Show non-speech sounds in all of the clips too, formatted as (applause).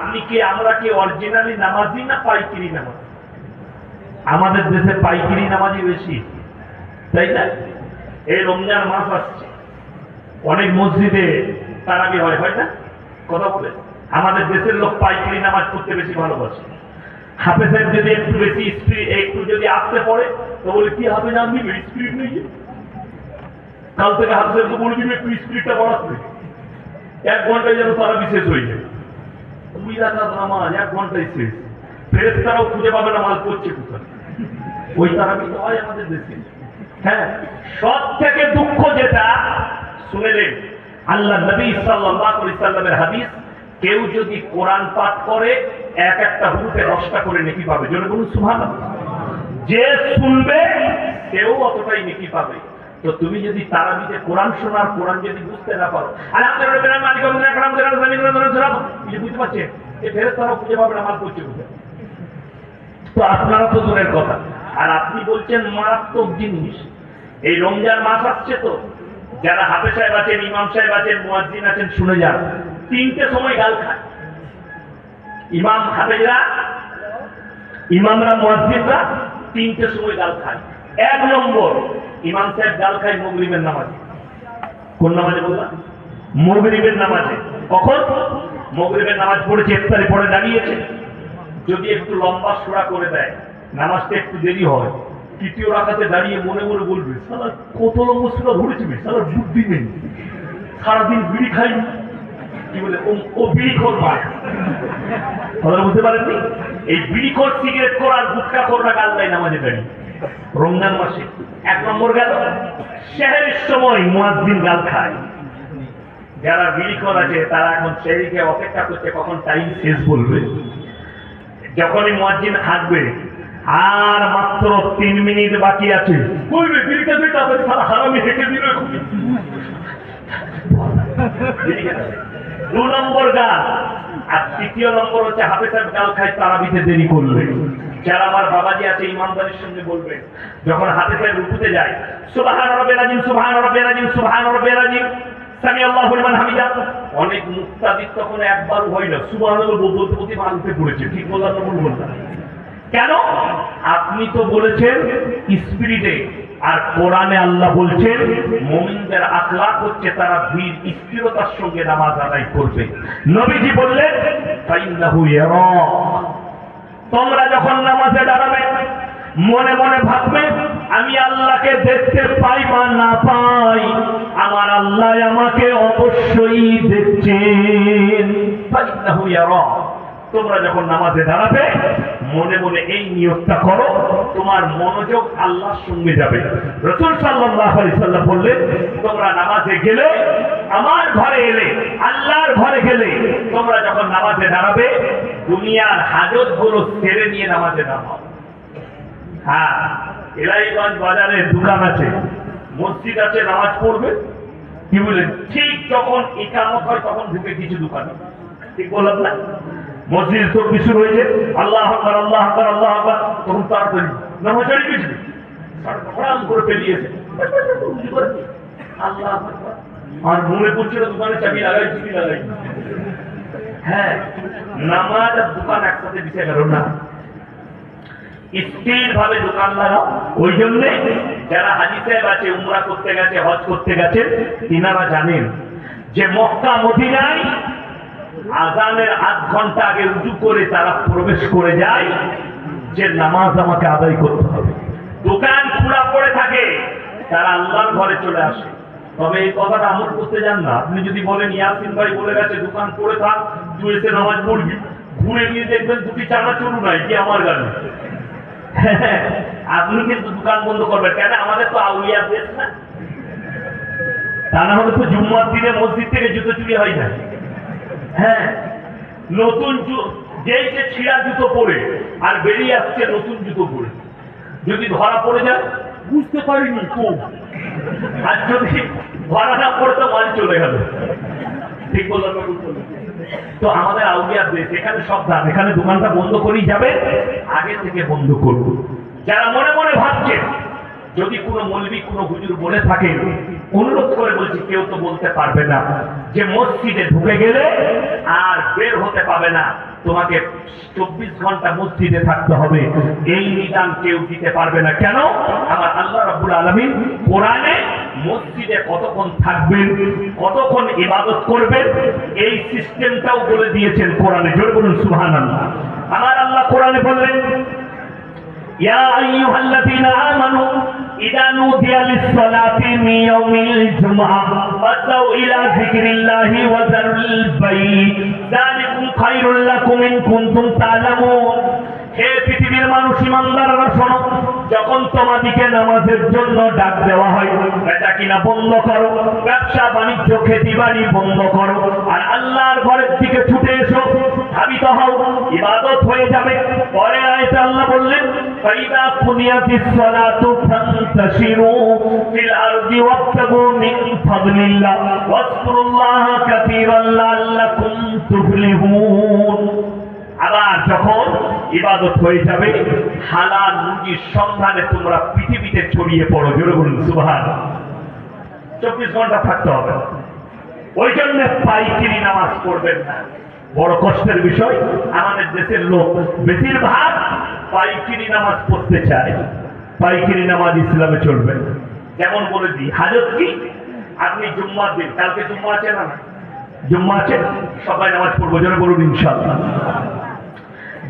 আপনি কি আমরা কি অরিজিনালি নামাজি না পাইকিরি নামাজ? আমাদের দেশে পাইকিরি নামাজি বেশি। তাই না? এই রমজান মাস আসছে। অনেক মসজিদে তারাবি হয় হয় না? কথা বলে। আমাদের দেশের লোক পাইকারি নামাজ পড়তে বেশি ভালোবাসে। হাফে সাহেব যদি একটু বেশি স্পিড একটু যদি আসতে পড়ে, তো বলে, কি হবে না আমি স্পিড নেই কাল থেকে হাফে সাহেবকে বলে দিবে একটু স্পিডটা বাড়াতে এক ঘন্টায় যেন তারা বিশেষ হয়ে যায়। রাখাত নামাজ এক ঘন্টায় শেষ তারাও খুঁজে পাবে না পড়ছে কোথায়। ওই হয় আমাদের দেশে। হ্যাঁ সব থেকে দুঃখ যেটা শুনেলেন আল্লাহ নবী সাল্লাল্লাহু আলাইহি হাদিস, কেউ যদি কোরআন পাঠ করে, এক একটা হুরুফে দশটা করে নেকি পাবে। জোরে বলুন, সুবহানাল্লাহ। যে শুনবে, সেও অতটাই নেকি পাবে। তো তুমি যদি তারাবিতে কোরআন শোনার, কোরআন যদি বুঝতে না পারো। আলহামদুলিল্লাহ মালিক বুঝতে এই ফেরেশতারাও খুঁজে পাবে করছে তো আপনারা তো দূরের কথা। আর আপনি বলছেন মারাত্মক জিনিস। এই রমজান মাস আসছে তো। যারা হাফে সাহেব আছেন, ইমাম সাহেব আছেন আছেন, শুনে যান। তিনটে সময় গাল খায়। ইমাম হাফেজরা, ইমামরা, মুয়াজ্জিনরা তিনটে সময় গাল খায়। এক নম্বর ইমাম সাহেব গাল খায় মগরিবের নামাজে। কোন নামাজে বললাম? মগরিবের নামাজে। কখন? মগরিবের নামাজ পড়েছে, ইফতারি পড়ে দাঁড়িয়েছে। যদি একটু লম্বা সোড়া করে দেয়, নামাজটা একটু দেরি হয়। তৃতীয় রাখাতে দাঁড়িয়ে মনে মনে বলবে, সালা, কত লম্বা সোরা ধরেছি সালার বুদ্ধি নেই। সারাদিন বিড়ি খাই কি বলে, ও বিড়ি খোর পায় কথাটা বুঝতে পারেননি? এই বিড়ি খোর, সিগারেট খোর আর গুটকা খোররা গাল দেয় নামাজে দাঁড়িয়ে। রমজান মাসে এক নম্বর গেল, শেহের সময় মুয়াজ্জিন গাল খায়। যারা খোর আছে তারা এখন শেহরিকে অপেক্ষা করছে, কখন টাইম শেষ বলবে। যখনই মুয়াজ্জিন হাঁকবে আর মাত্র তিন মিনিট বাকি আছে। বিড়িটা দিতে হবে, সারা হারামি হেঁটে দিল দু নম্বর গাল আর তৃতীয় নম্বর হচ্ছে হাফে সাহেব গাল খায় তারাবিতে দেরি করবে যারা আমার বাবাজি আছে ইমানদারির সঙ্গে বলবে, যখন হাতে সাহেব রুকুতে যায় সুবাহান রব্বে রাজিম সুবাহান রব্বে রাজিম সুবাহান রব্বে রাজিম সামি আল্লাহু লিমান হামিদা। অনেক মুক্তাদিক তখন একবারও হয় না সুবহানাল্লাহ বলতে বলতে পড়েছে, ঠিক বললাম না ভুল কেন? আপনি তো বলেছেন, স্পিরিটে আর কোরআনে আল্লাহ বলছেন, মুমিনদের আখলাক হচ্ছে তারা ধীর স্থিরতার সঙ্গে নামাজ আদায় করবে। নবীজি বললেন তোমরা যখন নামাজে দাঁড়াবে, মনে মনে ভাববে, আমি আল্লাহকে দেখতে পাই বা না পাই, আমার আল্লাহ আমাকে অবশ্যই দেখছেন। ফাইন্নাহু ইয়ারা তোমরা যখন নামাজে দাঁড়াবে, মনে মনে এই নিয়োগটা করো, তোমার মনোযোগ আল্লাহর সঙ্গে যাবে। রসুল সাল্লাহ সাল্লাম বললেন, তোমরা নামাজে গেলে, আমার ঘরে এলে, আল্লাহর ঘরে গেলে, তোমরা যখন নামাজে দাঁড়াবে, দুনিয়ার হাজতগুলো ছেড়ে নিয়ে নামাজে দাঁড়াও হ্যাঁ এলাইগঞ্জ বাজারে দোকান আছে, মসজিদ আছে, নামাজ পড়বে। কি বলেন ঠিক যখন একামত হয় তখন ঢুকে কিছু দোকান। ঠিক বললাম না? মসজিদ তকবি শুরু হয়েছে। আল্লাহ আকবার আল্লাহ আকবার আল্লাহ আকবার। তখন তাড়াতাড়ি নামাজ ছাড়ি গেছিল হরাম করে পেলিয়েছে আল্লাহ আর মনে দোকানে চাবি লাগাই লাগাই। হ্যাঁ নামাজ আর দোকান একসাথে গেল না। স্থির ভাবে দোকান লাগাও। ওই জন্য যারা হাজি সাহেব আছে, উমরা করতে গেছে, হজ করতে গেছে, তিনারা জানেন যে মক্কা মদিনায় আজানের আধ ঘণ্টা আগে উঁচু করে তারা প্রবেশ করে যায়, যে নামাজ আমাকে আদায় করতে হবে। দোকান খোলা পড়ে থাকে, তারা আল্লাহর ঘরে চলে আসে। তবে এই কথাটা আমল করতে যান না। আপনি যদি বলেন, ইয়াসিন ভাই বলে গেছে, দোকান পড়ে থাক, তুই এসে নামাজ পড়বি। ঘুরে গিয়ে দেখবেন দুটি চানা চলু নাই, কি আমার গানে (laughs) আপনি কিন্তু দোকান বন্ধ করবেন। কেন? আমাদের তো আউলিয়া দেশ না। তা না হলে তো জুম্মার দিনে মসজিদ থেকে জুতো চুরি হয় না। হ্যাঁ নতুন যেই যে ছিঁড়া জুতো পরে আর বেরিয়ে আসছে নতুন জুতো পরে। যদি ধরা পড়ে যায়, বুঝতে পারিনি খুব। আর যদি ধরা না পড়ে তো মাল চলে গেল। ঠিক বললাম? তো আমাদের আউলিয়ার দেশ, এখানে সাবধান এখানে দোকানটা বন্ধ করেই যাবে, আগে থেকে বন্ধ করব। যারা মনে মনে ভাবছেন যদি কোনো মৌলবি, কোনো হুজুর বলে থাকে, অনুরোধ করে বলছি, কেউ তো বলতে পারবে না। যে মসজিদে ঢুকে গেলে আর বের হতে পাবে না। তোমাকে চব্বিশ ঘণ্টা মসজিদে থাকতে হবে। এই নিদান কেউ দিতে পারবে না। কেন? আমার আল্লাহ রাবুল আলমিন কোরআনে মসজিদে কতক্ষণ থাকবেন, কতক্ষণ ইবাদত করবেন, এই সিস্টেমটাও বলে দিয়েছেন কোরআনে। জোর বলুন সুহান আল্লাহ আমার আল্লাহ কোরআনে বললেন يا ইয়া الذين আমানু إذا نودي للصلاة من يوم الجمعة فاسعوا إلى ذكر الله وذروا البيع ذلكم خير لكم إن كنتم تعلمون হে পৃথিবীর মানুষ ইমানদাররা শোনো যখন তোমাদিকে নামাজের জন্য ডাক দেওয়া হয় বেচা কিনা বন্ধ করো ব্যবসা বাণিজ্য খেতি বাড়ি বন্ধ করো আর আল্লাহর ঘরের দিকে ছুটে এসো ধাবিত হও, ইবাদত হয়ে যাবে। পরে আয়তে আল্লাহ বললেন, ফাইদা কুনিয়াতিস সালাতু ফান্তাশিরু ফিল আরদি ওয়াবতাগু মিন ফাদলিল্লাহ, ওয়াজকুরুল্লাহা কাসীরান লাআল্লাকুম তুফলিহুন। আবার যখন ইবাদত হয়ে যাবে, হালাল রুজির সন্ধানে তোমরা পৃথিবীতে ছড়িয়ে পড়ো। জোরে বলুন, সুবহান। চব্বিশ ঘণ্টা থাকতে হবে। ওই জন্য পাইকিরি নামাজ পড়বেন না। বড় কষ্টের বিষয়। আমাদের দেশের লোক বেশিরভাগ পাইকিরি নামাজ পড়তে চায়। পাইকিরি নামাজ ইসলামে চলবে। যেমন বলে দিই, হাজত কি? আপনি জুম্মার দিন। কালকে জুম্মা আছে না জুম্মা আছে? সবাই নামাজ পড়ব যেন বলুন ইনশাল্লাহ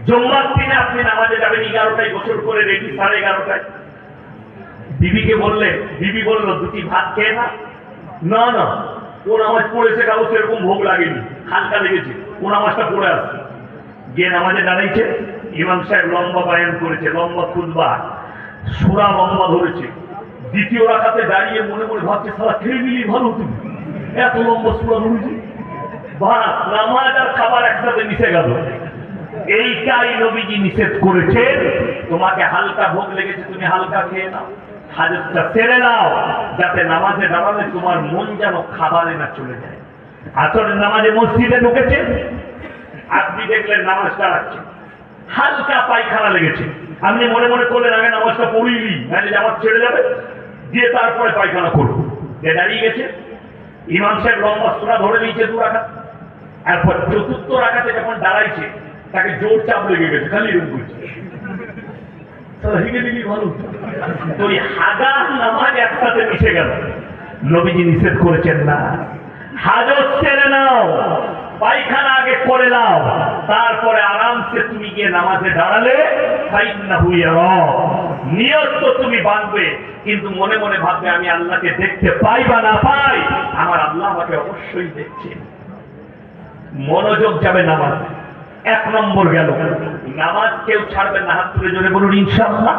জুম্মার দিনে আপনি নামাজে যাবেন এগারোটায়, গোসল করে রেডি সাড়ে এগারোটায়। বিবিকে বললেন বিবি বলল, দুটি ভাত খেয়ে না না না, ও নামাজ পড়েছে, কারও সেরকম ভোগ লাগেনি। হালকা লেগেছে। ও নামাজটা পড়ে আসছে গিয়ে নামাজে দাঁড়াইছে, ইমাম সাহেব লম্বা বায়ন করেছে, লম্বা খুদবা সুরা লম্বা ধরেছে। দ্বিতীয় রাখাতে দাঁড়িয়ে মনে মনে ভাবছে সারা খেয়ে নিলি ভালো তুমি? এত লম্বা সুরা ধরেছে? ভাত নামাজ আর খাবার একসাথে মিশে গেল। এইটাই নবীজি নিষেধ করেছেন তোমাকে হালকা ভোগ লেগেছে, তুমি হালকা খেয়ে নাও। হাজতটা সেরে নাও, যাতে নামাজে দাঁড়ালে তোমার মন যেন খাবারে না চলে যায়। আসলে নামাজে মসজিদে ঢুকেছে, আপনি দেখলেন নামাজ দাঁড়াচ্ছে। হালকা পায়খানা লেগেছে। আপনি মনে মনে করলেন, আগে নামাজটা পড়িনি নাহলে নামাজ ছেড়ে যাবে? দিয়ে তারপরে পায়খানা করব যে দাঁড়িয়ে গেছে। ইমাম সাহেব লম্বা সুরা ধরে নিয়েছে দু রাখা এরপর চতুর্থ রাখাতে যখন দাঁড়াইছে, তাকে জোর চাপ লেগে গেছে, খালি এরকম করছে। হাজার নামাজ একসাথে মিশে গেল। নবীজি নিষেধ করেছেন না। হাজত ছেড়ে নাও, পায়খানা আগে করে নাও, তারপরে আরামসে তুমি গিয়ে নামাজে দাঁড়ালে নিয়ত তো তুমি বাঁধবে, কিন্তু মনে মনে ভাববে, আমি আল্লাহকে দেখতে পাই বা না পাই, আমার আল্লাহ আমাকে অবশ্যই দেখছে। মনোযোগ যাবে নামাজ। এক নম্বর গেল। নামাজ কেউ ছাড়বে না, হাত তুলে জোরে বলুন, ইনশাআল্লাহ।